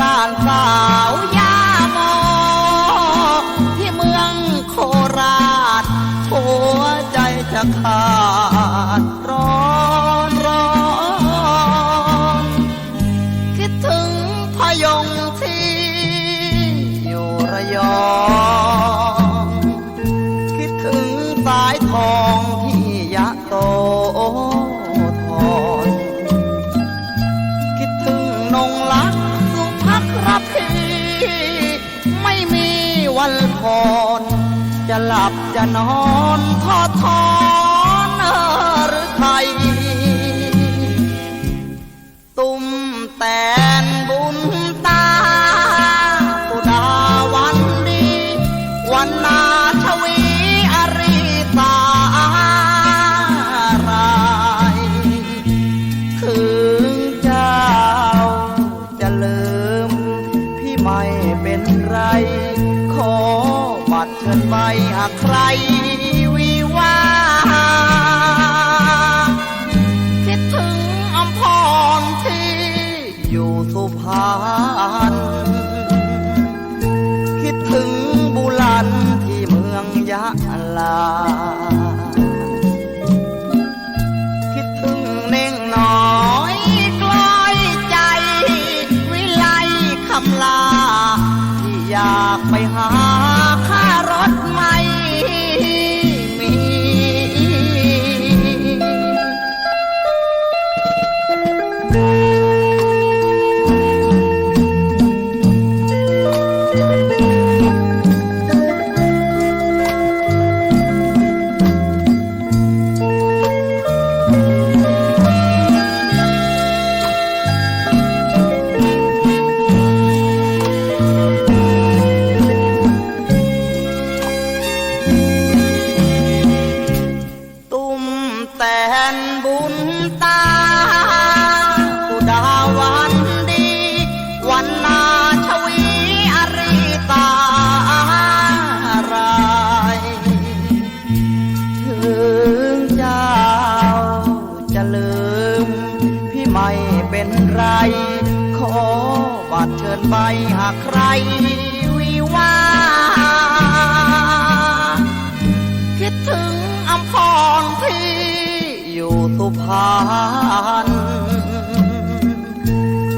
ลานสาวยาโมที่เมืองโคราชหัวใจจะขาดร้อนร้อนคิดถึงพยงที่อยู่ระยอง คิดถึงสายทอง พักระพีไม่มีวันพรจะหลับจะนอนทอทอ ไร ขอบัตรเชิญไปหากใครวิวาคิดถึงอำพรที่อยู่สุพรรณคิดถึงบุรันที่เมืองยะลา ไร ขอบัตรเชิญไปหากใครวิวาคิดถึงอำพรที่อยู่สุพรรณ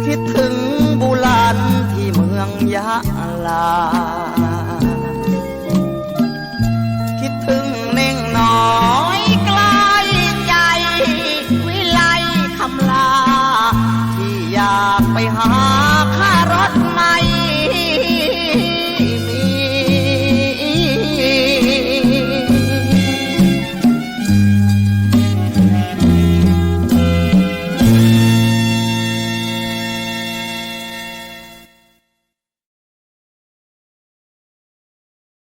คิดถึงบุรันที่เมืองยะลา ไปหา